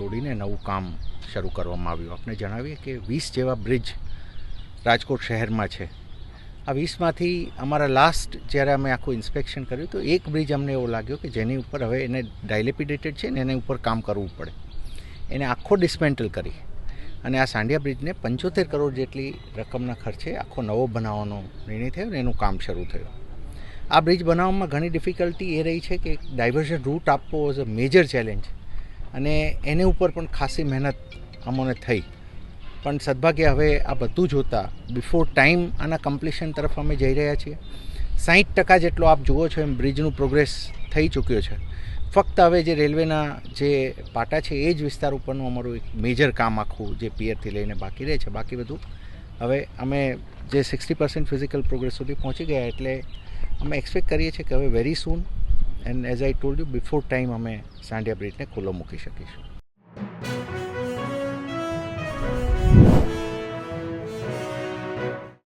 તોડીને નવું કામ શરૂ કરવામાં આવ્યું. આપણે જણાવીએ કે વીસ જેવા બ્રિજ રાજકોટ શહેરમાં છે. આ વીસમાંથી અમારા લાસ્ટ જ્યારે અમે આખું ઇન્સ્પેક્શન કર્યું તો એક બ્રિજ અમને એવો લાગ્યો કે જેની ઉપર હવે એને ડાયલેપિડેટેડ છે ને એની ઉપર કામ કરવું પડે. એને આખો ડિસમેન્ટલ કરી. અને આ સાંડિયા બ્રિજને પંચોતેર કરોડ જેટલી રકમના ખર્ચે આખો નવો બનાવવાનો નિર્ણય થયો ને એનું કામ શરૂ થયું. આ બ્રિજ બનાવવામાં ઘણી ડિફિકલ્ટી એ રહી છે કે ડાયવર્ઝન રૂટ આપવો વોઝ અ મેજર ચેલેન્જ અને એને ઉપર પણ ખાસી મહેનત અમોને થઈ. પણ સદભાગ્ય હવે આ બધું જોતાં બિફોર ટાઈમ આના કમ્પ્લીશન તરફ અમે જઈ રહ્યા છીએ. સાહીઠ ટકા જેટલો આપ જુઓ છો એમ બ્રિજનું પ્રોગ્રેસ થઈ ચૂક્યો છે. ફક્ત હવે જે રેલવેના જે પાટા છે એ જ વિસ્તાર ઉપરનું અમારું એક મેજર કામ આખું જે પિયરથી લઈને બાકી રહે છે, બાકી બધું. હવે અમે જે સિક્સટી પર્સન્ટ ફિઝિકલ પ્રોગ્રેસ સુધી પહોંચી ગયા એટલે અમે એક્સપેક્ટ કરીએ છીએ કે હવે very soon and as I told you before time અમે સાંડિયા બ્રિજને ખુલ્લો મૂકી શકીશું.